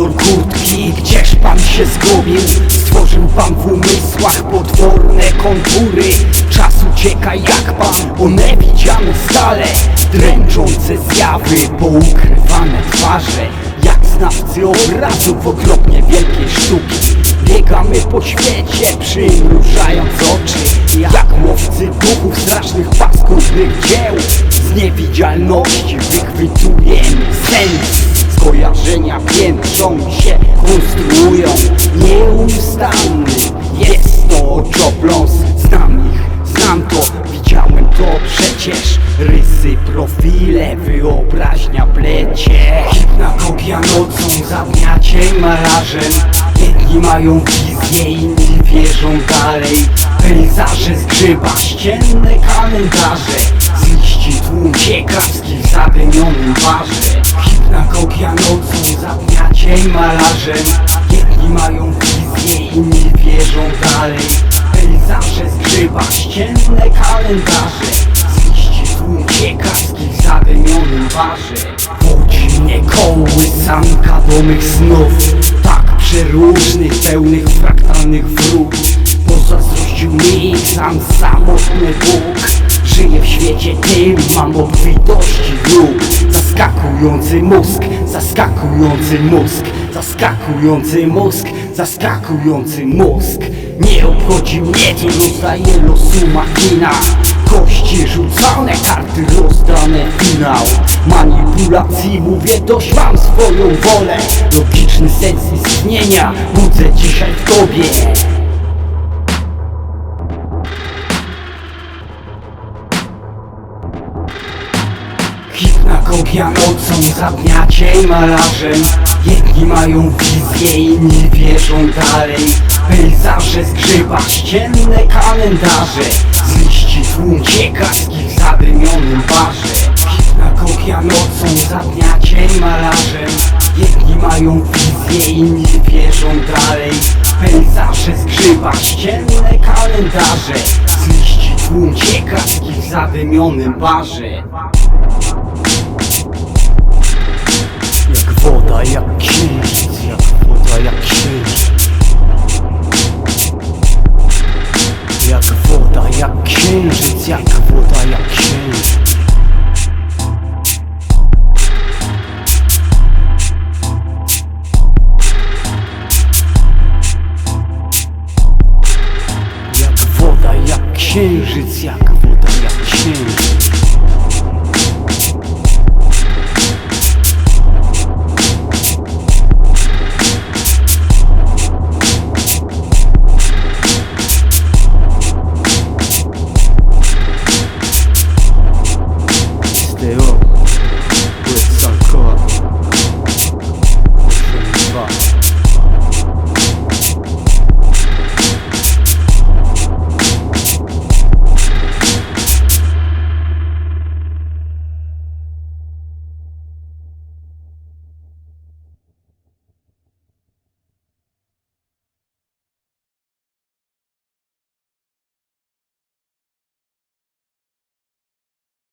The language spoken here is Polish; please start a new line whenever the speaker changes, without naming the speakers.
honor kurtki Gdzież pan się zgubił? Stworzył pan w umysłach potworne kontury. Czas ucieka jak pan, one widziane stale. Dręczące zjawy, poukrywane twarze. Jak znawcy obrazów okropnie wielkiej sztuki. Biegamy po świecie, przymrużając oczy. Jak łowcy duchów strasznych paskudnych dzieł. Z niewidzialności wychwytujemy sens Skojarzenia piętrzą się, konstruują Nieustanny. Jest to oczopląs Znam ich, znam to, widziałem to przecież. Rysy, profile, wyobraźnia plecie. Hipnagogia nocą, zabija cień malarzem Jedni mają wizję, inni wierzą dalej. Pejzaże z grzyba, ścienne kalendarze. Z liści tłum ciekawski w zadymionym barze cień malarzem Jedni mają wizję, inni wierzą dalej. Pejzaże z grzyba, ścienne kalendarze. Z liści tłum ciekawski w zadymionym barze. Wodzi mnie kołysanka do mych snów. Tak przeróżnych, pełnych fraktalnych wróg. Pozazdrościł mi sam samotny Bóg. Żyję w świecie tym, mam obfitości dróg. Zaskakujący mózg, zaskakujący mózg Zaskakujący mózg, zaskakujący mózg. Nie obchodzi mnie co rozdaje losu machina Kości rzucone, karty rozdane, finał. Manipulacji mówię dość mam swoją wolę. Logiczny sens istnienia budzę dzisiaj w tobie Hipnagogia nocą zabija cień malarzem. Jedni mają wizję, inni wierzą dalej. Pejzaże z grzyba, ścienne kalendarze. Z liści tłum ciekawski w zadymionym barze. Hipnagogia nocą zabija cień malarzem. Jedni mają wizję, inni wierzą dalej. Pejzaże z grzyba, ścienne kalendarze. Z liści tłum ciekawski w zadymionym barze księżyc, jak woda, jak księżyc. Jak woda, jak księżyc, jak woda, jak księżyc